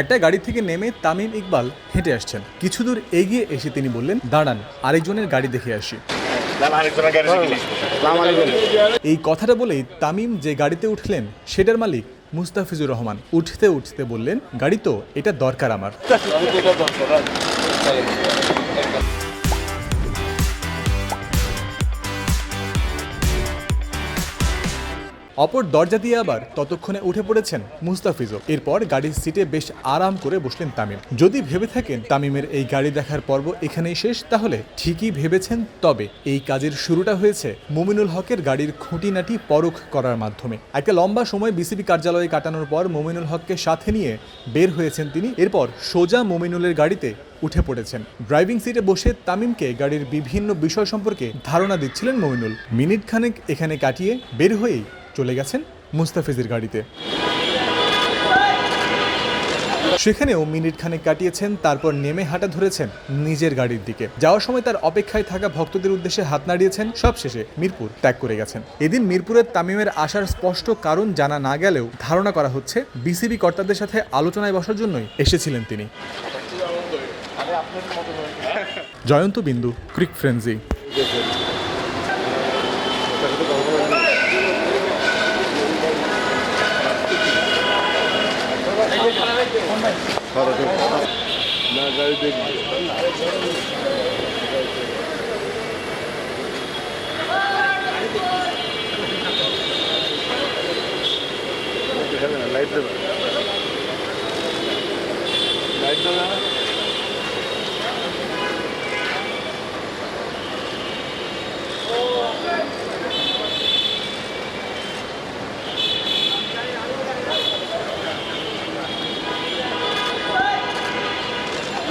একটা গাড়ি থেকে নেমে তামিম ইকবাল হেঁটে আসছেন। কিছু দূর এগিয়ে এসে তিনি বললেন, দাঁড়ান, আরেকজনের গাড়ি দেখে আসি। এই কথাটা বলেই তামিম যে গাড়িতে উঠলেন, সেটার মালিক মুস্তাফিজুর রহমান উঠতে উঠতে বললেন, গাড়ি তো, এটা দরকার আমার। অপর দরজা দিয়ে আবার ততক্ষণে উঠে পড়েছেন মুস্তাফিজও। এরপর গাড়ির সিটে বেশ আরাম করে বসলেন তামিম। যদি ভেবে থাকেন তামিমের এই গাড়ি দেখার পর্ব এখানেই শেষ, তাহলে ঠিকই ভেবেছেন, তবে এই কাজের শুরুটা হয়েছে মুমিনুল হকের গাড়ির খুঁটিনাটি পরখ করার মাধ্যমে। একটা লম্বা সময় বিসিবি কার্যালয়ে কাটানোর পর মুমিনুল হককে সাথে নিয়ে বের হয়েছেন তিনি। এরপর সোজা মুমিনুলের গাড়িতে উঠে পড়েছেন। ড্রাইভিং সিটে বসে তামিমকে গাড়ির বিভিন্ন বিষয় সম্পর্কে ধারণা দিচ্ছিলেন মমিনুল। মিনিট খানেক এখানে কাটিয়ে বের হয়েই চলে গেছেন মুস্তাফিজের গাড়িতে। সেখানেও মিনিট খানেক কাটিয়েছেন, তারপর নেমে হাঁটা ধরেছেন নিজের গাড়ির দিকে। যাওয়ার সময় তার অপেক্ষায় থাকা ভক্তদের উদ্দেশ্যে হাত নাড়িয়েছেন, সবশেষে মিরপুর ত্যাগ করে গেছেন। এদিন মিরপুরের তামিমের আসার স্পষ্ট কারণ জানা না গেলেও ধারণা করা হচ্ছে, বিসিবি কর্তাদের সাথে আলোচনায় বসার জন্যই এসেছিলেন তিনি। জয়ন্ত বিন্দু, ক্রিক ফ্রেন্সি। লাইট দেবে লাইট দেবে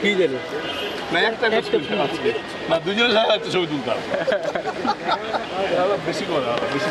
কি জানি না একটা না দুজনের সাথে একটা ছবি তুলতাম বেশি করে বেশি